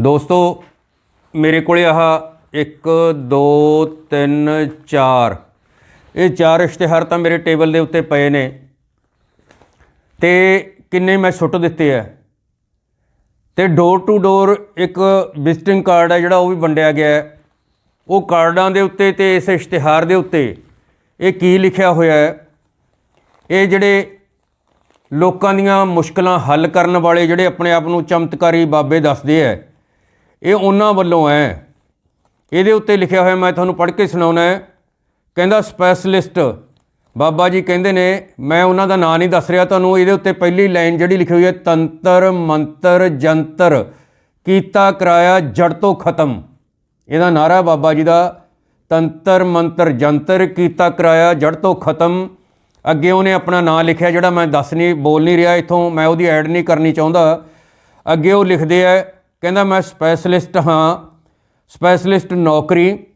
ਦੋਸਤੋ, ਮੇਰੇ ਕੋਲੇ ਆਹ 1 2 3 4 ਇਹ ਚਾਰ ਇਸ਼ਤਿਹਾਰ ਤਾਂ ਮੇਰੇ ਟੇਬਲ ਦੇ ਉੱਤੇ ਪਏ ਨੇ। ਤੇ ਕਿੰਨੇ ਮੈਂ ਸੁੱਟ ਦਿੱਤੇ ਆ। ਤੇ ਡੋਰ ਟੂ ਡੋਰ ਇੱਕ ਵਿਜ਼ਿਟਿੰਗ ਕਾਰਡ ਹੈ ਜਿਹੜਾ ਉਹ ਵੀ ਵੰਡਿਆ ਗਿਆ ਹੈ। ਉਹ ਕਾਰਡਾਂ ਦੇ ਉੱਤੇ ਤੇ ਇਸ ਇਸ਼ਤਿਹਾਰ ਦੇ ਉੱਤੇ ਇਹ ਕੀ ਲਿਖਿਆ ਹੋਇਆ ਹੈ? ਇਹ ਜਿਹੜੇ ਲੋਕਾਂ ਦੀਆਂ ਮੁਸ਼ਕਲਾਂ ਹੱਲ ਕਰਨ ਵਾਲੇ ਜਿਹੜੇ ਆਪਣੇ ਆਪ ਨੂੰ ਚਮਤਕਾਰੀ ਬਾਬੇ ਦੱਸਦੇ ਐ ਇਹ ਉਹਨਾਂ ਵੱਲੋਂ ਹੈ। ਇਹਦੇ ਉੱਤੇ ਲਿਖਿਆ ਹੋਇਆ, ਮੈਂ ਤੁਹਾਨੂੰ ਪੜ੍ਹ ਕੇ ਸੁਣਾਉਣਾ ਹੈ। ਕਹਿੰਦਾ ਸਪੈਸ਼ਲਿਸਟ ਬਾਬਾ ਜੀ ਕਹਿੰਦੇ ਨੇ, ਮੈਂ ਉਹਨਾਂ ਦਾ ਨਾਂ ਨਹੀਂ ਦੱਸ ਰਿਹਾ ਤੁਹਾਨੂੰ, ਇਹਦੇ ਉੱਤੇ ਪਹਿਲੀ ਲਾਈਨ ਜਿਹੜੀ ਲਿਖੀ ਹੋਈ ਹੈ, ਤੰਤਰ, ਮੰਤਰ, ਜੰਤਰ, ਕੀਤਾ, ਕਰਾਇਆ, ਜੜ ਤੋਂ ਖਤਮ। ਇਹਦਾ ਨਾਰਾ ਬਾਬਾ ਜੀ ਦਾ, ਤੰਤਰ, ਮੰਤਰ, ਜੰਤਰ, ਕੀਤਾ, ਕਰਾਇਆ, ਜੜ ਤੋਂ ਖਤਮ। ਅੱਗੇ ਉਹਨੇ ਆਪਣਾ ਨਾਂ ਲਿਖਿਆ ਜਿਹੜਾ ਮੈਂ ਦੱਸ ਨਹੀਂ, ਬੋਲ ਨਹੀਂ ਰਿਹਾ ਇਥੋਂ, ਮੈਂ ਉਹਦੀ ਐਡ ਨਹੀਂ ਕਰਨੀ ਚਾਹੁੰਦਾ। ਅੱਗੇ ਉਹ ਲਿਖਦੇ ਆ ਕਹਿੰਦਾ ਮੈਂ ਸਪੈਸ਼ਲਿਸਟ ਹਾਂ ਸਪੈਸ਼ਲਿਸਟ ਨੌਕਰੀ,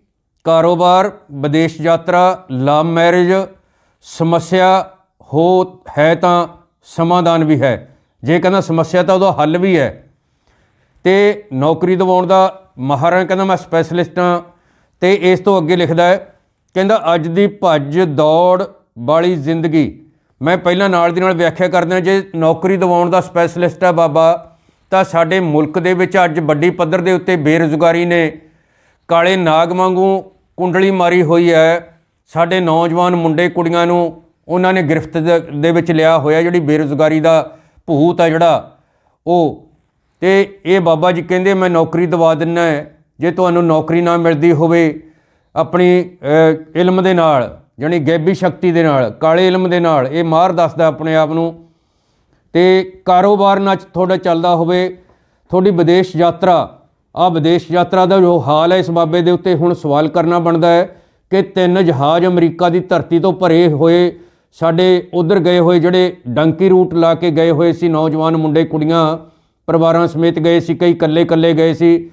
ਕਾਰੋਬਾਰ, ਵਿਦੇਸ਼ ਯਾਤਰਾ ਲਵ ਮੈਰਿਜ ਸਮੱਸਿਆ ਹੋ, ਹੈ ਤਾਂ ਸਮਾਧਾਨ ਵੀ ਹੈ। ਜੇ ਕਹਿੰਦਾ ਸਮੱਸਿਆ ਤਾਂ ਉਹਦਾ ਹੱਲ ਵੀ ਹੈ। ਤੇ ਨੌਕਰੀ ਦਿਵਾਉਣ ਦਾ ਮਾਹਰ ਹਾਂ ਕਹਿੰਦਾ ਮੈਂ ਸਪੈਸ਼ਲਿਸਟ ਹਾਂ ਤੇ ਇਸ ਤੋਂ ਅੱਗੇ ਲਿਖਦਾ ਹੈ, ਕਹਿੰਦਾ ਅੱਜ ਦੀ ਭੱਜ ਦੌੜ ਵਾਲੀ ਜ਼ਿੰਦਗੀ। ਮੈਂ ਪਹਿਲਾਂ ਨਾਲ ਦੀ ਨਾਲ ਵਿਆਖਿਆ ਕਰਦਾ ਜੇ ਨੌਕਰੀ ਦਿਵਾਉਣ ਦਾ ਸਪੈਸ਼ਲਿਸਟ ਹੈ ਬਾਬਾ ਤਾਂ ਸਾਡੇ ਮੁਲਕ ਦੇ ਵਿੱਚ ਅੱਜ ਵੱਡੀ ਪੱਧਰ ਦੇ ਉੱਤੇ ਬੇਰੁਜ਼ਗਾਰੀ ਨੇ ਕਾਲੇ ਨਾਗ ਵਾਂਗੂ ਕੁੰਡਲੀ ਮਾਰੀ ਹੋਈ ਹੈ। ਸਾਡੇ ਨੌਜਵਾਨ ਮੁੰਡੇ ਕੁੜੀਆਂ ਨੂੰ ਉਹਨਾਂ ਨੇ ਗ੍ਰਿਫਤ ਦੇ- ਦੇ ਵਿੱਚ ਲਿਆ ਹੋਇਆ ਜਿਹੜੀ ਬੇਰੁਜ਼ਗਾਰੀ ਦਾ ਭੂਤ ਆ ਜਿਹੜਾ, ਉਹ। ਤੇ ਇਹ ਬਾਬਾ ਜੀ ਕਹਿੰਦੇ, ਮੈਂ ਨੌਕਰੀ ਦਵਾ ਦਿੰਨਾ ਜੇ ਤੁਹਾਨੂੰ ਨੌਕਰੀ ਨਾ ਮਿਲਦੀ ਹੋਵੇ ਆਪਣੀ ਇਲਮ ਦੇ ਨਾਲ ਜਾਣੀ ਗੈਬੀ ਸ਼ਕਤੀ ਦੇ ਨਾਲ, ਕਾਲੇ ਇਲਮ ਦੇ ਨਾਲ, ਇਹ ਮਾਰ ਦੱਸਦਾ ਆਪਣੇ ਆਪ ਨੂੰ ਤੇ ਕਾਰੋਬਾਰ ਨਾ ਤੁਹਾਡਾ ਚੱਲਦਾ ਹੋਵੇ, ਤੁਹਾਡੀ ਵਿਦੇਸ਼ ਯਾਤਰਾ ਆ ਵਿਦੇਸ਼ ਯਾਤਰਾ ਦਾ ਜੋ ਹਾਲ ਹੈ ਇਸ ਬਾਬੇ ਦੇ ਉੱਤੇ ਹੁਣ ਸਵਾਲ ਕਰਨਾ ਬਣਦਾ ਹੈ ਕਿ ਤਿੰਨ ਜਹਾਜ਼ ਅਮਰੀਕਾ ਦੀ ਧਰਤੀ ਤੋਂ ਭਰੇ ਹੋਏ, ਸਾਡੇ ਉਧਰ ਗਏ ਹੋਏ ਜਿਹੜੇ ਡੰਕੀ ਰੂਟ ਲਾ ਕੇ ਗਏ ਹੋਏ ਸੀ, ਨੌਜਵਾਨ ਮੁੰਡੇ, ਕੁੜੀਆਂ, ਪਰਿਵਾਰਾਂ ਸਮੇਤ ਗਏ ਸੀ, ਕਈ ਇਕੱਲੇ ਇਕੱਲੇ ਗਏ ਸੀ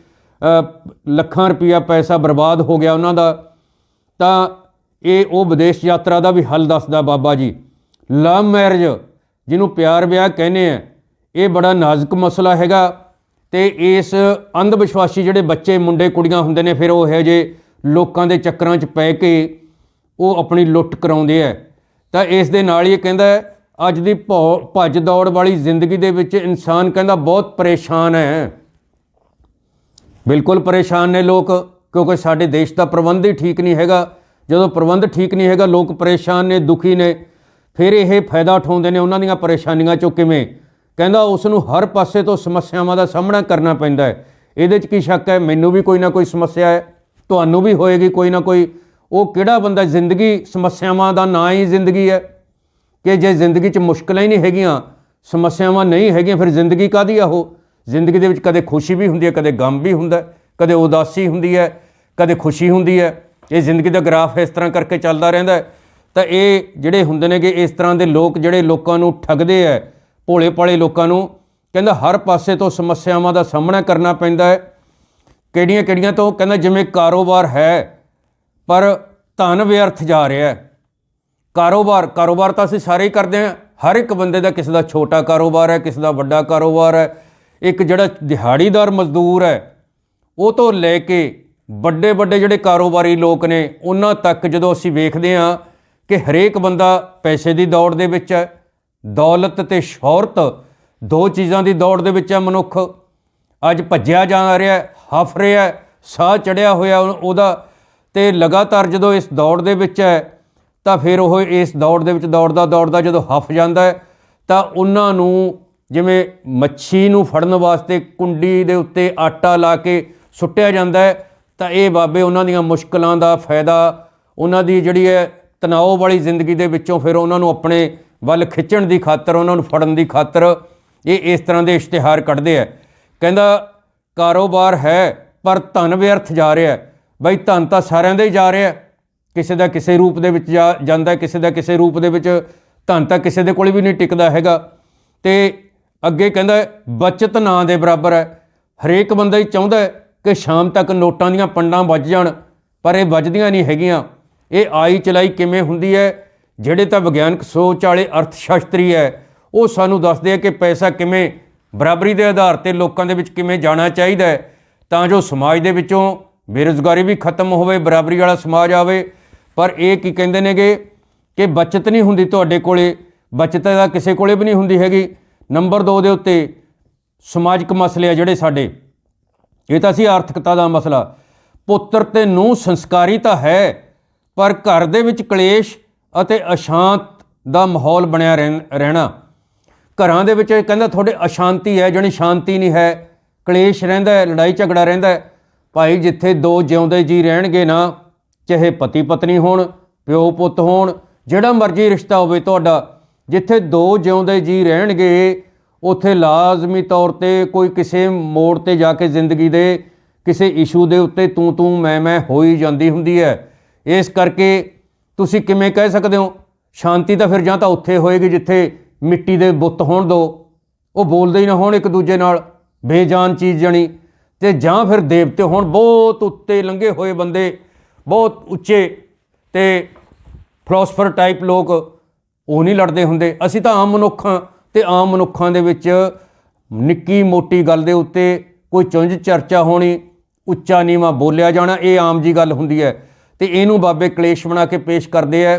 ਲੱਖਾਂ ਰੁਪਈਆ ਪੈਸਾ ਬਰਬਾਦ ਹੋ ਗਿਆ ਉਹਨਾਂ ਦਾ। ਤਾਂ ਇਹ ਉਹ ਵਿਦੇਸ਼ ਯਾਤਰਾ ਦਾ ਵੀ ਹੱਲ ਦੱਸਦਾ ਬਾਬਾ ਜੀ। ਲਵ ਮੈਰਿਜ ਜਿਹਨੂੰ ਪਿਆਰ ਵਿਆਹ ਕਹਿੰਦੇ ਆ, ਇਹ ਬੜਾ ਨਾਜ਼ੁਕ ਮਸਲਾ ਹੈਗਾ ਤੇ ਇਸ ਅੰਧ ਵਿਸ਼ਵਾਸੀ ਜਿਹੜੇ ਬੱਚੇ, ਮੁੰਡੇ, ਕੁੜੀਆਂ ਹੁੰਦੇ ਨੇ, ਫਿਰ ਉਹ ਇਹੋ ਜਿਹੇ ਲੋਕਾਂ ਦੇ ਚੱਕਰਾਂ 'ਚ ਪੈ ਕੇ ਉਹ ਆਪਣੀ ਲੁੱਟ ਕਰਾਉਂਦੇ ਆ। ਤਾਂ ਇਸ ਦੇ ਨਾਲ ਹੀ ਇਹ ਕਹਿੰਦਾ ਅੱਜ ਦੀ ਭੌ- ਭੱਜ ਦੌੜ ਵਾਲੀ ਜ਼ਿੰਦਗੀ ਦੇ ਵਿੱਚ ਇਨਸਾਨ ਕਹਿੰਦਾ ਬਹੁਤ ਪਰੇਸ਼ਾਨ ਹੈ। ਬਿਲਕੁਲ ਪਰੇਸ਼ਾਨ ਨੇ ਲੋਕ, ਕਿਉਂਕਿ ਸਾਡੇ ਦੇਸ਼ ਦਾ ਪ੍ਰਬੰਧ ਹੀ ਠੀਕ ਨਹੀਂ ਹੈਗਾ। ਜਦੋਂ ਪ੍ਰਬੰਧ ਠੀਕ ਨਹੀਂ ਹੈਗਾ, ਲੋਕ ਪਰੇਸ਼ਾਨ ਨੇ, ਦੁਖੀ ਨੇ। ਫਿਰ ਇਹ ਫਾਇਦਾ ਉਠਾਉਂਦੇ ਨੇ ਉਹਨਾਂ ਦੀਆਂ ਪਰੇਸ਼ਾਨੀਆਂ ਚੋਂ ਕਿਵੇਂ? ਕਹਿੰਦਾ ਉਸ ਨੂੰ ਹਰ ਪਾਸੇ ਤੋਂ ਸਮੱਸਿਆਵਾਂ ਦਾ ਸਾਹਮਣਾ ਕਰਨਾ ਪੈਂਦਾ ਹੈ। ਇਹਦੇ 'ਚ ਕੀ ਸ਼ੱਕ ਹੈ? ਮੈਨੂੰ ਵੀ ਕੋਈ ਨਾ ਕੋਈ ਸਮੱਸਿਆ ਹੈ, ਤੁਹਾਨੂੰ ਵੀ ਹੋਏਗੀ ਕੋਈ ਨਾ ਕੋਈ। ਉਹ ਕਿਹੜਾ ਬੰਦਾ ਜ਼ਿੰਦਗੀ ਸਮੱਸਿਆਵਾਂ ਦਾ ਨਾਂ ਹੀ ਜ਼ਿੰਦਗੀ ਹੈ? ਕਿ ਜੇ ਜ਼ਿੰਦਗੀ 'ਚ ਮੁਸ਼ਕਲਾਂ ਹੀ ਨਹੀਂ ਹੈਗੀਆਂ, ਸਮੱਸਿਆਵਾਂ ਨਹੀਂ ਹੈਗੀਆਂ, ਫਿਰ ਜ਼ਿੰਦਗੀ ਕਾਦੀ ਆ ਉਹ? ਜ਼ਿੰਦਗੀ ਦੇ ਵਿੱਚ ਕਦੇ ਖੁਸ਼ੀ ਵੀ ਹੁੰਦੀ ਹੈ, ਕਦੇ ਗਮ ਵੀ ਹੁੰਦਾ ਕਦੇ ਉਦਾਸੀ ਹੁੰਦੀ ਹੈ, ਕਦੇ ਖੁਸ਼ੀ ਹੁੰਦੀ ਹੈ। ਇਹ ਜ਼ਿੰਦਗੀ ਦਾ ਗ੍ਰਾਫ ਇਸ ਤਰ੍ਹਾਂ ਕਰਕੇ ਚੱਲਦਾ ਰਹਿੰਦਾ ਹੈ। ਤਾਂ ਇਹ ਜਿਹੜੇ ਹੁੰਦੇ ਨੇਗੇ, ਇਸ ਤਰ੍ਹਾਂ ਦੇ ਲੋਕ ਜਿਹੜੇ ਲੋਕਾਂ ਨੂੰ ਠੱਗਦੇ ਐ, ਭੋਲੇ ਭਾਲੇ ਲੋਕਾਂ ਨੂੰ, ਕਹਿੰਦਾ ਹਰ ਪਾਸੇ ਤੋਂ ਸਮੱਸਿਆਵਾਂ ਦਾ ਸਾਹਮਣਾ ਕਰਨਾ ਪੈਂਦਾ ਹੈ ਕਿਹੜੀਆਂ ਕਿਹੜੀਆਂ ਤੋਂ? ਕਹਿੰਦਾ ਜਿਵੇਂ ਕਾਰੋਬਾਰ ਹੈ, ਪਰ ਧਨ ਵਿਅਰਥ ਜਾ ਰਿਹਾ ਹੈ ਕਾਰੋਬਾਰ ਕਾਰੋਬਾਰ ਤਾਂ ਅਸੀਂ ਸਾਰੇ ਹੀ ਕਰਦੇ ਹਾਂ, ਹਰ ਇੱਕ ਬੰਦੇ ਦਾ ਕਿਸੇ ਦਾ ਛੋਟਾ ਕਾਰੋਬਾਰ ਹੈ, ਕਿਸੇ ਦਾ ਵੱਡਾ ਕਾਰੋਬਾਰ ਹੈ। ਇੱਕ ਜਿਹੜਾ ਦਿਹਾੜੀਦਾਰ ਮਜ਼ਦੂਰ ਹੈ, ਉਹ ਤੋਂ ਲੈ ਕੇ ਵੱਡੇ ਵੱਡੇ ਜਿਹੜੇ ਕਾਰੋਬਾਰੀ ਲੋਕ ਨੇ, ਉਹਨਾਂ ਤੱਕ ਜਦੋਂ ਅਸੀਂ ਵੇਖਦੇ ਹਾਂ ਕਿ ਹਰੇਕ ਬੰਦਾ ਪੈਸੇ ਦੀ ਦੌੜ ਦੇ ਵਿੱਚ ਹੈ, ਦੌਲਤ ਤੇ ਸ਼ੋਹਰਤ, ਦੋ ਚੀਜ਼ਾਂ ਦੀ ਦੌੜ ਦੇ ਵਿੱਚ ਹੈ ਮਨੁੱਖ। ਅੱਜ ਭੱਜਿਆ ਜਾ ਰਿਹਾ, ਹਫ ਰਿਹਾ, ਸਾਹ ਚੜਿਆ ਹੋਇਆ ਉਹ- ਉਹਦਾ ਤੇ ਲਗਾਤਾਰ ਜਦੋਂ ਇਸ ਦੌੜ ਦੇ ਵਿੱਚ ਹੈ, ਤਾਂ ਫਿਰ ਉਹ ਇਸ ਦੌੜ ਦੇ ਵਿੱਚ ਦੌੜਦਾ ਦੌੜਦਾ ਜਦੋਂ ਹਫ ਜਾਂਦਾ ਤਾਂ ਉਹਨਾਂ ਨੂੰ ਜਿਵੇਂ ਮੱਛੀ ਨੂੰ ਫੜਨ ਵਾਸਤੇ ਕੁੰਡੀ ਦੇ ਉੱਤੇ ਆਟਾ ਲਾ ਕੇ ਸੁੱਟਿਆ ਜਾਂਦਾ ਤਾਂ ਇਹ ਬਾਬੇ ਉਹਨਾਂ ਦੀਆਂ ਮੁਸ਼ਕਲਾਂ ਦਾ ਫਾਇਦਾ, ਉਹਨਾਂ ਦੀ ਜਿਹੜੀ ਹੈ ਤਣਾਅ ਵਾਲੀ ਜ਼ਿੰਦਗੀ ਦੇ ਵਿੱਚੋਂ ਫਿਰ ਉਹਨਾਂ ਨੂੰ ਆਪਣੇ ਵੱਲ ਖਿੱਚਣ ਦੀ ਖਾਤਰ ਉਹਨਾਂ ਨੂੰ ਫੜਨ ਦੀ ਖਾਤਰ ਇਹ ਇਸ ਤਰ੍ਹਾਂ ਦੇ ਇਸ਼ਤਿਹਾਰ ਕੱਢਦੇ ਆ। ਕਹਿੰਦਾ ਕਾਰੋਬਾਰ ਹੈ ਪਰ ਧਨ ਵਿਅਰਥ ਜਾ ਰਿਹਾ ਬਈ ਧਨ ਤਾਂ ਸਾਰਿਆਂ ਦਾ ਹੀ ਜਾ ਰਿਹਾ ਕਿਸੇ ਦਾ ਕਿਸੇ ਰੂਪ ਦੇ ਵਿੱਚ ਜਾ- ਜਾਂਦਾ ਕਿਸੇ ਦਾ ਕਿਸੇ ਰੂਪ ਦੇ ਵਿੱਚ ਧਨ ਤਾਂ ਕਿਸੇ ਦੇ ਕੋਲ ਵੀ ਨਹੀਂ ਟਿਕਦਾ ਹੈਗਾ। ਤੇ ਅੱਗੇ ਕਹਿੰਦਾ ਹੈ, ਬਚਤ ਨਾ ਦੇ ਬਰਾਬਰ ਹੈ। ਹਰੇਕ ਬੰਦਾ ਹੀ ਚਾਹੁੰਦਾ ਕਿ ਸ਼ਾਮ ਤੱਕ ਨੋਟਾਂ ਦੀਆਂ ਪੰਡਾਂ ਵੱਜ ਜਾਣ ਪਰ ਇਹ ਵੱਜਦੀਆਂ ਨਹੀਂ ਹੈਗੀਆਂ। ਇਹ ਆਈ ਚਲਾਈ ਕਿਵੇਂ ਹੁੰਦੀ ਹੈ? ਜਿਹੜੇ ਤਾਂ ਵਿਗਿਆਨਕ ਸੋਚ ਵਾਲੇ ਅਰਥ ਸ਼ਾਸਤਰੀ ਹੈ, ਉਹ ਸਾਨੂੰ ਦੱਸਦੇ ਆ ਕਿ ਪੈਸਾ ਕਿਵੇਂ ਬਰਾਬਰੀ ਦੇ ਆਧਾਰ ਤੇ ਲੋਕਾਂ ਦੇ ਵਿੱਚ ਕਿਵੇਂ ਜਾਣਾ ਚਾਹੀਦਾ ਹੈ। ਤਾਂ ਜੋ ਸਮਾਜ ਦੇ ਵਿੱਚੋਂ ਬੇਰੁਜ਼ਗਾਰੀ ਵੀ ਖਤਮ ਹੋਵੇ, ਬਰਾਬਰੀ ਵਾਲਾ ਸਮਾਜ ਆਵੇ। ਪਰ ਇਹ ਕੀ ਕਹਿੰਦੇ ਨੇਗੇ ਕਿ ਬਚਤ ਨਹੀਂ ਹੁੰਦੀ ਤੁਹਾਡੇ ਕੋਲੇ, ਬਚਤ ਦਾ ਕਿਸੇ ਕੋਲੇ ਵੀ ਨਹੀਂ ਹੁੰਦੀ ਹੈਗੀ। ਨੰਬਰ 2 ਦੇ ਉੱਤੇ ਸਮਾਜਿਕ ਮਸਲੇ ਆ ਜਿਹੜੇ ਸਾਡੇ। ਇਹ ਤਾਂ ਸੀ ਆਰਥਿਕਤਾ ਦਾ ਮਸਲਾ। ਪੁੱਤਰ ਤੇ ਨੂੰ ਸੰਸਕਾਰੀ ਤਾਂ ਹੈ ਪਰ ਘਰ ਦੇ ਵਿੱਚ ਕਲੇਸ਼ ਅਤੇ ਅਸ਼ਾਂਤ ਦਾ ਮਾਹੌਲ ਬਣਿਆ ਰਹਿਣ- ਰਹਿਣਾ। ਘਰਾਂ ਦੇ ਵਿੱਚ ਇਹ ਕਹਿੰਦਾ, ਤੁਹਾਡੇ ਅਸ਼ਾਂਤੀ ਹੈ, ਜਣੀ ਸ਼ਾਂਤੀ ਨਹੀਂ ਹੈ। ਕਲੇਸ਼ ਰਹਿੰਦਾ ਹੈ, ਲੜਾਈ ਝਗੜਾ ਰਹਿੰਦਾ ਹੈ। ਭਾਈ, ਜਿੱਥੇ ਦੋ ਜਿਉਂਦੇ ਜੀ ਰਹਿਣਗੇ ਨਾ, ਚਾਹੇ ਪਤੀ ਪਤਨੀ ਹੋਣ, ਪਿਓ ਪੁੱਤ ਹੋਣ, ਜਿਹੜਾ ਮਰਜ਼ੀ ਰਿਸ਼ਤਾ ਹੋਵੇ ਤੁਹਾਡਾ, ਜਿੱਥੇ ਦੋ ਜਿਉਂਦੇ ਜੀ ਰਹਿਣਗੇ, ਉੱਥੇ ਲਾਜ਼ਮੀ ਤੌਰ ਤੇ ਕੋਈ ਕਿਸੇ ਮੋੜ ਤੇ ਜਾ ਕੇ ਜ਼ਿੰਦਗੀ ਦੇ, ਕਿਸੇ ਇਸ਼ੂ ਦੇ ਉੱਤੇ ਤੂੰ ਤੂੰ ਮੈਂ ਮੈਂ ਹੋਈ ਜਾਂਦੀ ਹੁੰਦੀ ਹੈ। ਇਸ ਕਰਕੇ ਤੁਸੀਂ ਕਿਵੇਂ ਕਹਿ ਸਕਦੇ ਹੋ? ਸ਼ਾਂਤੀ ਤਾਂ ਫਿਰ ਜਾਂ ਤਾਂ ਉੱਥੇ ਹੋਏਗੀ ਜਿੱਥੇ ਮਿੱਟੀ ਦੇ ਬੁੱਤ ਹੋਣ ਦੋ। ਉਹ ਬੋਲਦੇ ਹੀ ਨਾ ਹੋਣ ਇੱਕ ਦੂਜੇ ਨਾਲ, ਬੇਜਾਨ ਚੀਜ਼ ਜਣੀ। ਤੇ ਜਾਂ ਫਿਰ ਦੇਵਤੇ ਹੋਣ, ਬਹੁਤ ਉੱਤੇ ਲੰਘੇ ਹੋਏ ਬੰਦੇ, ਬਹੁਤ ਉੱਚੇ ਤੇ ਫਿਲਾਸਫਰ ਟਾਈਪ ਲੋਕ, ਉਹ ਨਹੀਂ ਲੜਦੇ ਹੁੰਦੇ। ਅਸੀਂ ਤਾਂ ਆਮ ਮਨੁੱਖ ਹਾਂ ਤੇ ਆਮ ਮਨੁੱਖਾਂ ਦੇ ਵਿੱਚ ਨਿੱਕੀ ਮੋਟੀ ਗੱਲ ਦੇ ਉੱਤੇ ਕੋਈ ਚੁੰਝ ਚਰਚਾ ਹੋਣੀ, ਉੱਚਾ ਨੀਵਾਂ ਬੋਲਿਆ ਜਾਣਾ, ਇਹ ਆਮ ਜੀ ਗੱਲ ਹੁੰਦੀ ਹੈ। ਤੇ ਇਹਨੂੰ ਬਾਬੇ ਕਲੇਸ਼ ਬਣਾ ਕੇ ਪੇਸ਼ ਕਰਦੇ ਆ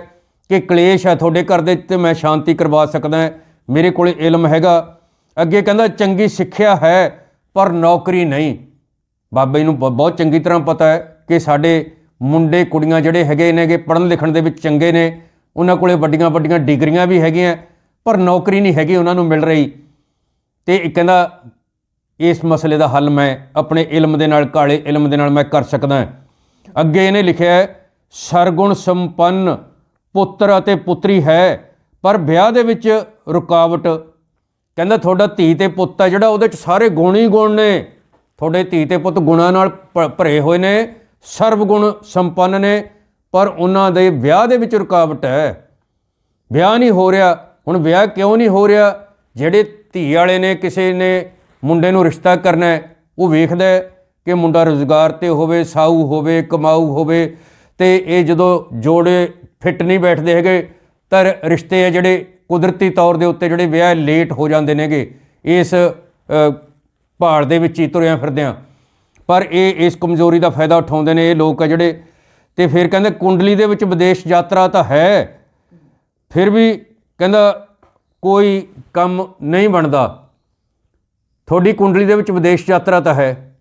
ਕਿ ਕਲੇਸ਼ ਹੈ ਤੁਹਾਡੇ ਘਰ ਦੇ ਤੇ ਮੈਂ ਸ਼ਾਂਤੀ ਕਰਵਾ ਸਕਦਾ ਮੇਰੇ ਕੋਲ ਇਲਮ ਹੈਗਾ। ਅੱਗੇ ਕਹਿੰਦਾ, ਚੰਗੀ ਸਿੱਖਿਆ ਹੈ, ਪਰ ਨੌਕਰੀ ਨਹੀਂ। ਬਾਬੇ ਨੂੰ ਬਹੁਤ ਚੰਗੀ ਤਰ੍ਹਾਂ ਪਤਾ ਹੈ ਕਿ ਸਾਡੇ ਮੁੰਡੇ ਕੁੜੀਆਂ ਜਿਹੜੇ ਹੈਗੇ ਨੇਗੇ ਪੜ੍ਹਨ ਲਿਖਣ ਦੇ ਵਿੱਚ ਚੰਗੇ ਨੇ। ਉਹਨਾਂ ਕੋਲੇ ਵੱਡੀਆਂ ਵੱਡੀਆਂ ਡਿਗਰੀਆਂ ਵੀ ਹੈਗੀਆਂ, ਪਰ ਨੌਕਰੀ ਨਹੀਂ ਹੈਗੀ ਉਹਨਾਂ ਨੂੰ ਮਿਲ ਰਹੀ। ਤੇ ਕਹਿੰਦਾ, ਇਸ ਮਸਲੇ ਦਾ ਹੱਲ ਮੈਂ ਆਪਣੇ ਇਲਮ ਦੇ ਨਾਲ, ਕਾਲੇ ਇਲਮ ਦੇ ਨਾਲ ਮੈਂ ਕਰ ਸਕਦਾ ਹਾਂ। ਅੱਗੇ ਇਹਨੇ ਲਿਖਿਆ ਹੈ, ਸਰਗੁਣ ਸੰਪੰਨ, ਪੁੱਤਰ ਅਤੇ ਪੁੱਤਰੀ ਹੈ, ਪਰ ਵਿਆਹ ਦੇ ਵਿੱਚ ਰੁਕਾਵਟ। ਕਹਿੰਦਾ ਤੁਹਾਡਾ ਧੀ ਤੇ ਪੁੱਤ ਹੈ, ਜਿਹੜਾ ਉਹਦੇ ਚ ਸਾਰੇ ਗੁਣ ਹੀ ਗੁਣ ਨੇ। ਤੁਹਾਡੇ ਧੀ ਤੇ ਪੁੱਤ ਗੁਣਾਂ ਨਾਲ ਭਰੇ ਹੋਏ ਨੇ ਸਰਬ ਗੁਣ ਸੰਪੰਨ ਨੇ, ਪਰ ਉਹਨਾਂ ਦੇ ਵਿਆਹ ਦੇ ਵਿੱਚ ਰੁਕਾਵਟ ਹੈ। ਵਿਆਹ ਨਹੀਂ ਹੋ ਰਿਹਾ, ਹੁਣ ਵਿਆਹ ਕਿਉਂ ਨਹੀਂ ਹੋ ਰਿਹਾ? ਜਿਹੜੇ ਧੀ ਵਾਲੇ ਨੇ, ਕਿਸੇ ਨੇ ਮੁੰਡੇ ਨੂੰ ਰਿਸ਼ਤਾ ਕਰਨਾ ਹੈ, ਉਹ ਵੇਖਦਾ ਹੈ ਕਿ ਮੁੰਡਾ ਰੋਜ਼ਗਾਰ ਤੇ ਹੋਵੇ ਸਾਊ ਹੋਵੇ ਕਮਾਊ ਹੋਵੇ ਤੇ ਇਹ ਜਦੋਂ ਜੋੜੇ ਫਿੱਟ ਨਹੀਂ ਬੈਠਦੇ ਹੈਗੇ ਤਾਂ ਰਿਸ਼ਤੇ ਆ ਜਿਹੜੇ ਕੁਦਰਤੀ ਤੌਰ ਦੇ ਉੱਤੇ ਜਿਹੜੇ ਵਿਆਹ ਲੇਟ ਹੋ ਜਾਂਦੇ ਨੇਗੇ ਇਸ ਅ, ਭਾਲ ਦੇ ਵਿੱਚ ਹੀ ਤੁਰਿਆ ਫਿਰਦਿਆਂ ਪਰ ਇਹ ਇਸ ਕਮਜ਼ੋਰੀ ਦਾ ਫਾਇਦਾ ਉਠਾਉਂਦੇ ਨੇ ਇਹ ਲੋਕ ਆ ਜਿਹੜੇ ਤੇ ਫਿਰ ਕਹਿੰਦੇ ਕੁੰਡਲੀ ਦੇ ਵਿੱਚ ਵਿਦੇਸ਼ ਯਾਤਰਾ ਤਾਂ ਹੈ ਫਿਰ ਵੀ ਕਹਿੰਦਾ ਕੋਈ ਕੰਮ ਨਹੀਂ ਬਣਦਾ। ਤੁਹਾਡੀ ਕੁੰਡਲੀ ਦੇ ਵਿੱਚ ਵਿਦੇਸ਼ ਯਾਤਰਾ ਤਾਂ ਹੈ।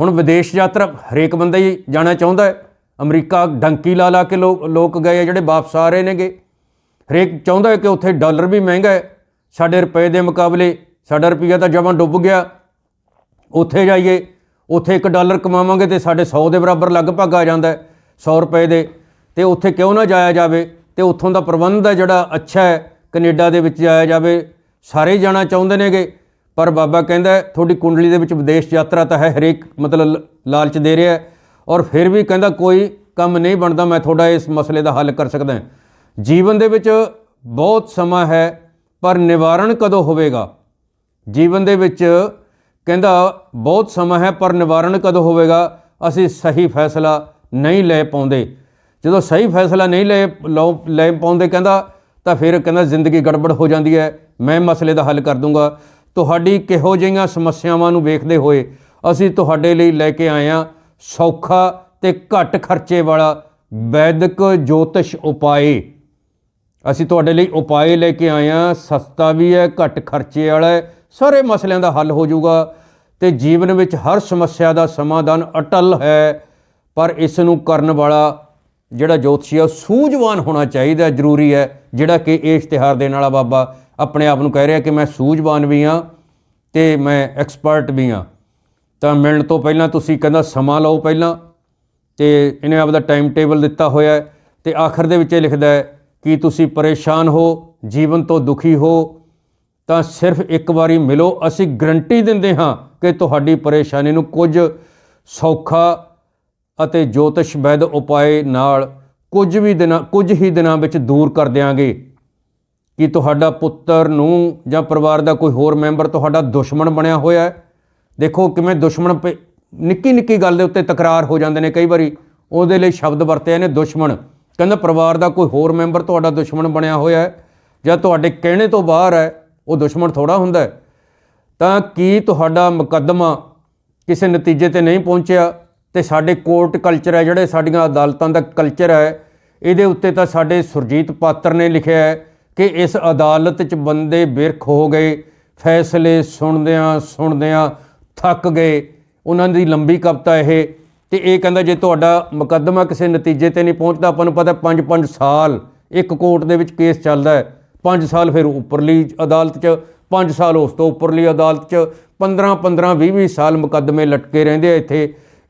ਹੁਣ ਵਿਦੇਸ਼ ਯਾਤਰਾ, ਹਰੇਕ ਬੰਦਾ ਹੀ ਜਾਣਾ ਚਾਹੁੰਦਾ ਹੈ। ਅਮਰੀਕਾ ਡੰਕੀ ਲਾ ਲਾ ਕੇ ਲੋਕ ਲੋਕ ਗਏ ਆ ਜਿਹੜੇ ਵਾਪਸ ਆ ਰਹੇ ਨੇਗੇ। ਹਰੇਕ ਚਾਹੁੰਦਾ ਹੈ ਕਿ ਉੱਥੇ ਡਾਲਰ ਵੀ ਮਹਿੰਗਾ ਹੈ। ਸਾਡੇ ਰੁਪਏ ਦੇ ਮੁਕਾਬਲੇ ਸਾਡਾ ਰੁਪਈਆ ਤਾਂ ਜਮਾਂ ਡੁੱਬ ਗਿਆ। ਉੱਥੇ ਜਾਈਏ, ਉੱਥੇ 1 ਡਾਲਰ ਕਮਾਵਾਂਗੇ ਤੇ ਸਾਡੇ 100 ਦੇ ਬਰਾਬਰ ਲਗਭਗ ਆ ਜਾਂਦਾ ਹੈ 100 ਰੁਪਏ ਦੇ। ਤੇ ਉੱਥੇ ਕਿਉਂ ਨਾ ਜਾਇਆ ਜਾਵੇ? ਤੇ ਉੱਥੋਂ ਦਾ ਪ੍ਰਬੰਧ ਹੈ ਜਿਹੜਾ ਅੱਛਾ ਹੈ, ਕੈਨੇਡਾ ਦੇ ਵਿੱਚ ਜਾਇਆ ਜਾਵੇ। ਸਾਰੇ ਹੀ ਜਾਣਾ ਚਾਹੁੰਦੇ ਨੇਗੇ। ਪਰ ਬਾਬਾ ਕਹਿੰਦਾ ਤੁਹਾਡੀ ਕੁੰਡਲੀ ਦੇ ਵਿੱਚ ਵਿਦੇਸ਼ ਯਾਤਰਾ ਤਾਂ ਹੈ, ਹਰੇਕ ਮਤਲਬ ਲ- ਲਾਲਚ ਦੇ ਰਿਹਾ ਔਰ ਫਿਰ ਵੀ ਕਹਿੰਦਾ, ਕੋਈ ਕੰਮ ਨਹੀਂ ਬਣਦਾ, ਮੈਂ ਤੁਹਾਡਾ ਇਸ ਮਸਲੇ ਦਾ ਹੱਲ ਕਰ ਸਕਦਾ ਜੀਵਨ ਦੇ ਵਿੱਚ ਬਹੁਤ ਸਮਾਂ ਹੈ, ਪਰ ਨਿਵਾਰਣ ਕਦੋਂ ਹੋਵੇਗਾ? ਜੀਵਨ ਦੇ ਵਿੱਚ ਕਹਿੰਦਾ, ਬਹੁਤ ਸਮਾਂ ਹੈ, ਪਰ ਨਿਵਾਰਣ ਕਦੋਂ ਹੋਵੇਗਾ? ਅਸੀਂ ਸਹੀ ਫੈਸਲਾ ਨਹੀਂ ਲੈ ਪਾਉਂਦੇ। ਜਦੋਂ ਸਹੀ ਫੈਸਲਾ ਨਹੀਂ ਲੈ ਲਓ- ਲੈ ਪਾਉਂਦੇ ਕਹਿੰਦਾ, ਤਾਂ ਫਿਰ ਕਹਿੰਦਾ, ਜ਼ਿੰਦਗੀ ਗੜਬੜ ਹੋ ਜਾਂਦੀ ਹੈ, ਮੈਂ ਮਸਲੇ ਦਾ ਹੱਲ ਕਰ ਦੂੰਗਾ। ਤੁਹਾਡੀ ਕਿਹੋ ਜਿਹੀਆਂ ਸਮੱਸਿਆਵਾਂ ਨੂੰ ਵੇਖਦੇ ਹੋਏ ਅਸੀਂ ਤੁਹਾਡੇ ਲਈ ਲੈ ਕੇ ਆਏ ਹਾਂ ਸੌਖਾ ਤੇ ਘੱਟ ਖਰਚੇ ਵਾਲਾ ਵੈਦਿਕ ਜੋਤਿਸ਼ ਉਪਾਏ। ਅਸੀਂ ਤੁਹਾਡੇ ਲਈ ਉਪਾਏ ਲੈ ਕੇ ਆਏ ਹਾਂ, ਸਸਤਾ ਵੀ ਹੈ, ਘੱਟ ਖਰਚੇ ਵਾਲਾ ਹੈ, ਸਾਰੇ ਮਸਲਿਆਂ ਦਾ ਹੱਲ ਹੋ ਜਾਊਗਾ ਤੇ ਜੀਵਨ ਵਿੱਚ ਹਰ ਸਮੱਸਿਆ ਦਾ ਸਮਾਧਾਨ ਅਟਲ ਹੈ, ਪਰ ਇਸ ਨੂੰ ਕਰਨ ਵਾਲਾ ਜਿਹੜਾ ਜੋਤਸ਼ੀ ਆ ਉਹ ਸੂਝਵਾਨ ਹੋਣਾ ਚਾਹੀਦਾ, ਜ਼ਰੂਰੀ ਹੈ, ਜਿਹੜਾ ਕਿ ਇਹ ਇਸ਼ਤਿਹਾਰ ਦੇਣ ਵਾਲਾ ਬਾਬਾ ਆਪਣੇ ਆਪ ਨੂੰ ਕਹਿ ਰਿਹਾ ਕਿ ਮੈਂ ਸੂਝਵਾਨ ਵੀ ਹਾਂ ਤੇ ਮੈਂ ਐਕਸਪਰਟ ਵੀ ਹਾਂ। ਤਾਂ ਮਿਲਣ ਤੋਂ ਪਹਿਲਾਂ ਤੁਸੀਂ ਕਹਿੰਦਾ ਸਮਾਂ ਲਓ ਪਹਿਲਾਂ ਤੇ ਇਹਨੇ ਆਪਦਾ ਟਾਈਮ ਟੇਬਲ ਦਿੱਤਾ ਹੋਇਆ ਹੈ ਤੇ ਆਖਰ ਦੇ ਵਿੱਚ ਇਹ ਲਿਖਦਾ ਹੈ ਕਿ ਤੁਸੀਂ ਪਰੇਸ਼ਾਨ ਹੋ, ਜੀਵਨ ਤੋਂ ਦੁਖੀ ਹੋ, ਤਾਂ ਸਿਰਫ ਇੱਕ ਵਾਰੀ ਮਿਲੋ। ਅਸੀਂ ਗਰੰਟੀ ਦਿੰਦੇ ਹਾਂ ਕਿ ਤੁਹਾਡੀ ਪਰੇਸ਼ਾਨੀ ਨੂੰ ਕੁਝ ਸੌਖਾ ਅਤੇ ਜੋਤਿਸ਼ ਵੈਦ ਉਪਾਏ ਨਾਲ ਕੁਝ ਵੀ ਦਿਨਾਂ ਕੁਝ ਹੀ ਦਿਨਾਂ ਵਿੱਚ ਦੂਰ ਕਰ ਦਿਆਂਗੇ। ਕਿ ਤੁਹਾਡਾ ਪੁੱਤਰ ਨੂੰ ਜਾਂ ਪਰਿਵਾਰ ਦਾ ਕੋਈ ਹੋਰ ਮੈਂਬਰ ਤੁਹਾਡਾ ਦੁਸ਼ਮਣ ਬਣਿਆ ਹੋਇਆ ਹੈ? ਦੇਖੋ ਕਿਵੇਂ ਦੁਸ਼ਮਣ ਪੇ- ਨਿੱਕੀ ਨਿੱਕੀ ਗੱਲ ਦੇ ਉੱਤੇ ਤਕਰਾਰ ਹੋ ਜਾਂਦੇ ਨੇ ਕਈ ਵਾਰੀ। ਉਹਦੇ ਲਈ ਸ਼ਬਦ ਵਰਤਿਆ ਨੇ ਦੁਸ਼ਮਣ। ਕਹਿੰਦਾ ਪਰਿਵਾਰ ਦਾ ਕੋਈ ਹੋਰ ਮੈਂਬਰ ਤੁਹਾਡਾ ਦੁਸ਼ਮਣ ਬਣਿਆ ਹੋਇਆ ਹੈ ਜਾਂ ਤੁਹਾਡੇ ਕਹਿਣੇ ਤੋਂ ਬਾਹਰ ਹੈ, ਉਹ ਦੁਸ਼ਮਣ ਥੋੜਾ ਹੁੰਦਾ ਤਾਂ ਕੀ ਤੁਹਾਡਾ ਮੁਕੱਦਮਾ ਕਿਸੇ ਨਤੀਜੇ ਤੇ ਨਹੀਂ ਪਹੁੰਚਿਆ? ਤੇ ਸਾਡੇ ਕੋਰਟ ਕਲਚਰ ਹੈ, ਜਿਹੜੇ ਸਾਡੀਆਂ ਅਦਾਲਤਾਂ ਦਾ ਕਲਚਰ ਹੈ, ਇਹਦੇ ਉੱਤੇ ਤਾਂ ਸਾਡੇ ਸੁਰਜੀਤ ਪਾਤਰ ਨੇ ਲਿਖਿਆ ਹੈ ਕਿ ਇਸ ਅਦਾਲਤ 'ਚ ਬੰਦੇ ਬਿਰਖ ਹੋ ਗਏ, ਫੈਸਲੇ ਸੁਣਦਿਆਂ ਸੁਣਦਿਆਂ ਥੱਕ ਗਏ। ਉਹਨਾਂ ਦੀ ਲੰਬੀ ਕਵਿਤਾ ਇਹ, ਤੇ ਇਹ ਕਹਿੰਦਾ ਜੇ ਤੁਹਾਡਾ ਮੁਕੱਦਮਾ ਕਿਸੇ ਨਤੀਜੇ ਤੇ ਨਹੀਂ ਪਹੁੰਚਦਾ, ਆਪਾਂ ਨੂੰ ਪਤਾ 5-5 ਸਾਲ, ਇੱਕ ਕੋਰਟ ਦੇ ਵਿੱਚ ਕੇਸ ਚੱਲਦਾ ਹੈ। 5 ਸਾਲ ਫਿਰ ਉੱਪਰਲੀ ਅਦਾਲਤ 'ਚ 5 ਸਾਲ ਉਸ ਤੋਂ ਉੱਪਰਲੀ ਅਦਾਲਤ 'ਚ 15 15 20 20 ਸਾਲ ਮੁਕੱਦਮੇ ਲਟਕੇ ਰਹਿੰਦੇ ਆ ਇੱਥੇ।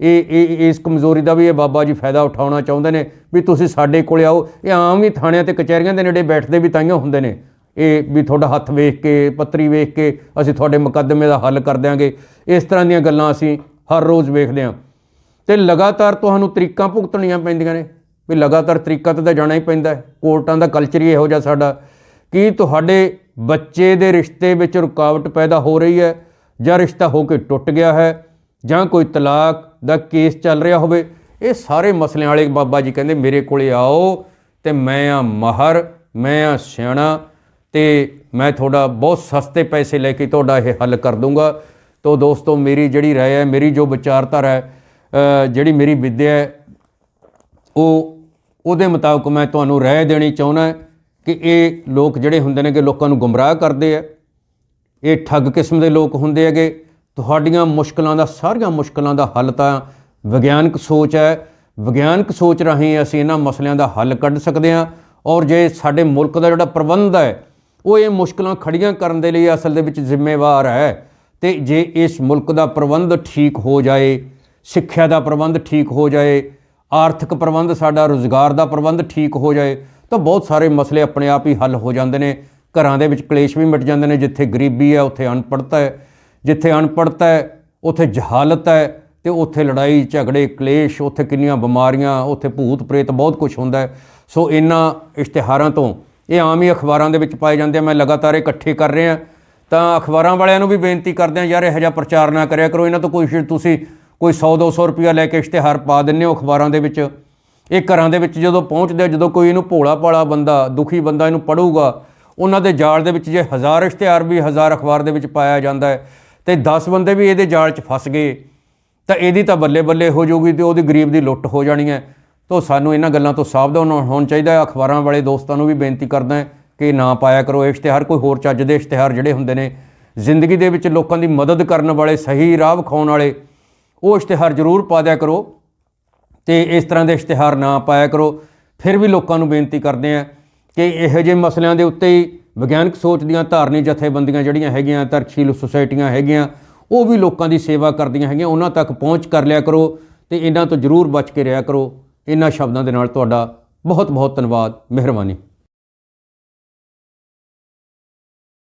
ਇਹ ਇਹ, ਇਸ ਕਮਜ਼ੋਰੀ ਦਾ ਵੀ ਇਹ ਬਾਬਾ ਜੀ ਫਾਇਦਾ ਉਠਾਉਣਾ ਚਾਹੁੰਦੇ ਨੇ ਵੀ ਤੁਸੀਂ ਸਾਡੇ ਕੋਲੇ ਆਓ। ਇਹ ਆਮ ਹੀ ਥਾਣਿਆਂ ਤੇ ਕਚਹਿਰੀਆਂ ਦੇ ਨੇੜੇ ਬੈਠਦੇ ਵੀ ਤਾਈਓ ਹੁੰਦੇ ਨੇ। ਇਹ ਵੀ ਤੁਹਾਡਾ ਹੱਥ ਵੇਖ ਕੇ, ਪੱਤਰੀ ਵੇਖ ਕੇ ਅਸੀਂ ਤੁਹਾਡੇ ਮੁਕੱਦਮੇ ਦਾ ਹੱਲ ਕਰ ਦਿਆਂਗੇ। ਇਸ ਤਰ੍ਹਾਂ ਦੀਆਂ ਗੱਲਾਂ ਅਸੀਂ ਹਰ ਰੋਜ਼ ਵੇਖਦੇ ਹਾਂ। ਤੇ ਲਗਾਤਾਰ ਤੁਹਾਨੂੰ ਤਰੀਕਾਂ ਭੁਗਤਣੀਆਂ ਪੈਂਦੀਆਂ ਨੇ। ਵੀ ਲਗਾਤਾਰ ਤਰੀਕਾ ਤੇ ਤਾਂ ਜਾਣਾ ਹੀ ਪੈਂਦਾ ਕੋਰਟਾਂ ਦਾ ਕਲਚਰ ਹੀ ਇਹੋ ਜਿਹਾ ਸਾਡਾ। ਕਿ ਤੁਹਾਡੇ ਬੱਚੇ ਦੇ ਰਿਸ਼ਤੇ ਵਿੱਚ ਰੁਕਾਵਟ ਪੈਦਾ ਹੋ ਰਹੀ ਹੈ? ਜਾਂ ਰਿਸ਼ਤਾ ਹੋ ਕੇ ਟੁੱਟ ਗਿਆ ਹੈ? ਜਾਂ ਕੋਈ ਤਲਾਕ ਦਾ ਕੇਸ ਚੱਲ ਰਿਹਾ ਹੋਵੇ। ਇਹ ਸਾਰੇ ਮਸਲਿਆਂ ਵਾਲੇ ਬਾਬਾ ਜੀ ਕਹਿੰਦੇ, ਮੇਰੇ ਕੋਲੇ ਆਓ ਤੇ ਮੈਂ ਆ ਮਾਹਰ, ਮੈਂ ਆ ਸਿਆਣਾ ਤੇ ਮੈਂ ਤੁਹਾਡਾ ਬਹੁਤ ਸਸਤੇ ਪੈਸੇ ਲੈ ਕੇ ਤੁਹਾਡਾ ਇਹ ਹੱਲ ਕਰ ਦੂੰਗਾ। ਤੋ ਦੋਸਤੋ, ਮੇਰੀ ਜਿਹੜੀ ਰਾਏ ਹੈ, ਮੇਰੀ ਜੋ ਵਿਚਾਰਧਾਰਾ ਹੈ ਜਿਹੜੀ ਮੇਰੀ ਵਿਦਿਆ ਹੈ, ਉਹ ਉਹਦੇ ਮੁਤਾਬਕ ਮੈਂ ਤੁਹਾਨੂੰ ਰਾਏ ਦੇਣੀ ਚਾਹੁੰਦਾ ਕਿ ਇਹ ਲੋਕ ਜਿਹੜੇ ਹੁੰਦੇ ਨੇ ਕਿ ਲੋਕਾਂ ਨੂੰ ਗੁੰਮਰਾਹ ਕਰਦੇ ਆ। ਇਹ ਠੱਗ ਕਿਸਮ ਦੇ ਲੋਕ ਹੁੰਦੇ ਹੈਗੇ। ਤੁਹਾਡੀਆਂ ਮੁਸ਼ਕਲਾਂ ਦਾ, ਸਾਰੀਆਂ ਮੁਸ਼ਕਲਾਂ ਦਾ ਹੱਲ ਤਾਂ ਵਿਗਿਆਨਕ ਸੋਚ ਹੈ। ਵਿਗਿਆਨਕ ਸੋਚ ਰਾਹੀਂ ਅਸੀਂ ਇਹਨਾਂ ਮਸਲਿਆਂ ਦਾ ਹੱਲ ਕੱਢ ਸਕਦੇ ਹਾਂ ਔਰ ਜੇ ਸਾਡੇ ਮੁਲਕ ਦਾ ਜਿਹੜਾ ਪ੍ਰਬੰਧ ਹੈ, ਉਹ ਇਹ ਮੁਸ਼ਕਲਾਂ ਖੜੀਆਂ ਕਰਨ ਦੇ ਲਈ ਅਸਲ ਦੇ ਵਿੱਚ ਜ਼ਿੰਮੇਵਾਰ ਹੈ। ਤੇ ਜੇ ਇਸ ਮੁਲਕ ਦਾ ਪ੍ਰਬੰਧ ਠੀਕ ਹੋ ਜਾਏ, ਸਿੱਖਿਆ ਦਾ ਪ੍ਰਬੰਧ ਠੀਕ ਹੋ ਜਾਏ, ਆਰਥਿਕ ਪ੍ਰਬੰਧ, ਸਾਡਾ ਰੋਜ਼ਗਾਰ ਦਾ ਪ੍ਰਬੰਧ ਠੀਕ ਹੋ ਜਾਏ, ਤਾਂ ਬਹੁਤ ਸਾਰੇ ਮਸਲੇ ਆਪਣੇ ਆਪ ਹੀ ਹੱਲ ਹੋ ਜਾਂਦੇ ਨੇ। ਘਰਾਂ ਦੇ ਵਿੱਚ ਕਲੇਸ਼ ਵੀ ਮਿਟ ਜਾਂਦੇ ਨੇ, ਜਿੱਥੇ ਗਰੀਬੀ ਹੈ, ਉੱਥੇ ਅਨਪੜ੍ਹਤਾ ਹੈ। ਜਿੱਥੇ ਅਨਪੜ੍ਹਤਾ ਹੈ ਉੱਥੇ ਜਹਾਲਤ ਹੈ ਤੇ ਉੱਥੇ ਲੜਾਈ ਝਗੜੇ ਕਲੇਸ਼ ਉੱਥੇ ਕਿੰਨੀਆਂ ਬਿਮਾਰੀਆਂ ਉੱਥੇ ਭੂਤ ਪ੍ਰੇਤ ਬਹੁਤ ਕੁਝ ਹੁੰਦਾ ਹੈ। ਸੋ ਇਹਨਾਂ ਇਸ਼ਤਿਹਾਰਾਂ ਤੋਂ ਇਹ ਆਮ ਹੀ ਅਖਬਾਰਾਂ ਦੇ ਵਿੱਚ ਪਾਏ ਜਾਂਦੇ ਆ। ਮੈਂ ਲਗਾਤਾਰ ਇਕੱਠੇ ਕਰ ਰਿਹਾ ਤਾਂ ਅਖਬਾਰਾਂ ਵਾਲਿਆਂ ਨੂੰ ਵੀ ਬੇਨਤੀ ਕਰਦੇ ਆ ਯਾਰ ਇਹੋ ਜਿਹਾ ਪ੍ਰਚਾਰ ਨਾ ਕਰਿਆ ਕਰੋ। ਇਹਨਾਂ ਤੋਂ ਕੋਈ ਤੁਸੀਂ ਕੋਈ 100 200 ਰੁਪਇਆ ਲੈ ਕੇ ਇਸ਼ਤਿਹਾਰ ਪਾ ਦਿੰਦੇ ਹੋ ਅਖਬਾਰਾਂ ਦੇ ਵਿੱਚ। ਇਹ ਘਰਾਂ ਦੇ ਵਿੱਚ ਜਦੋਂ ਪਹੁੰਚਦੇ ਆ, ਜਦੋਂ ਕੋਈ ਇਹਨੂੰ ਭੋਲਾ ਭਾਲਾ ਬੰਦਾ ਦੁਖੀ ਬੰਦਾ ਇਹਨੂੰ ਪੜੂਗਾ ਉਹਨਾਂ ਦੇ ਜਾਲ ਦੇ ਵਿੱਚ ਜੇ ਹਜ਼ਾਰ ਇਸ਼ਤਿਹਾਰ ਵੀ ਹਜ਼ਾਰ ਅਖਬਾਰ ਦੇ ਵਿੱਚ ਪਾਇਆ ਜਾਂਦਾ ਹੈ ਤੇ 10 ਬੰਦੇ ਵੀ ਇਹਦੇ ਜਾਲ 'ਚ ਫਸ ਗਏ। ਤਾਂ ਇਹਦੀ ਤਾਂ ਬੱਲੇ ਬੱਲੇ ਹੋ ਜਾਊਗੀ ਤੇ ਉਹਦੀ ਗਰੀਬ ਦੀ ਲੁੱਟ ਹੋ ਜਾਣੀ ਹੈ। ਤਾਂ ਸਾਨੂੰ ਇਹਨਾਂ ਗੱਲਾਂ ਤੋਂ ਸਾਵਧਾਨ ਹੋਣਾ ਚਾਹੀਦਾ ਹੈ। ਅਖਬਾਰਾਂ ਵਾਲੇ ਦੋਸਤਾਂ ਨੂੰ ਵੀ ਬੇਨਤੀ ਕਰਦਾ ਹਾਂ ਕਿ ਨਾ ਪਾਇਆ ਕਰੋ। ਇਸ਼ਤਿਹਾਰ ਕੋਈ ਹੋਰ ਚੱਜ ਦੇ ਇਸ਼ਤਿਹਾਰ ਜਿਹੜੇ ਹੁੰਦੇ ਨੇ, ਜ਼ਿੰਦਗੀ ਦੇ ਵਿੱਚ ਲੋਕਾਂ ਦੀ ਮਦਦ ਕਰਨ ਵਾਲੇ, ਸਹੀ ਰਾਹ ਵਿਖਾਉਣ ਵਾਲੇ, ਉਹ ਇਸ਼ਤਿਹਾਰ ਜ਼ਰੂਰ ਪਾ ਦਿਆ ਕਰੋ ਤੇ ਇਸ ਤਰ੍ਹਾਂ ਦੇ ਇਸ਼ਤਿਹਾਰ ਨਾ ਪਾਇਆ ਕਰੋ। ਫਿਰ ਵੀ ਲੋਕਾਂ ਨੂੰ ਬੇਨਤੀ ਕਰਦੇ ਆ ਕਿ ਇਹੋ ਜਿਹੇ ਮਸਲਿਆਂ ਦੇ ਉੱਤੇ ਹੀ ਵਿਗਿਆਨਕ ਸੋਚ ਦੀਆਂ ਧਾਰਨੀ ਜਥੇਬੰਦੀਆਂ ਜਿਹੜੀਆਂ ਹੈਗੀਆਂ ਤਰਕਸ਼ੀਲ ਸੁਸਾਇਟੀਆਂ ਹੈਗੀਆਂ, ਉਹ ਵੀ ਲੋਕਾਂ ਦੀ ਸੇਵਾ ਕਰਦੀਆਂ ਹੈਗੀਆਂ। ਉਹਨਾਂ ਤੱਕ ਪਹੁੰਚ ਕਰ ਲਿਆ ਕਰੋ ਤੇ ਇਹਨਾਂ ਤੋਂ ਜ਼ਰੂਰ ਬਚ ਕੇ ਰਿਹਾ ਕਰੋ। ਇਹਨਾਂ ਸ਼ਬਦਾਂ ਦੇ ਨਾਲ ਤੁਹਾਡਾ ਬਹੁਤ ਬਹੁਤ ਧੰਨਵਾਦ। ਮਿਹਰਬਾਨੀ।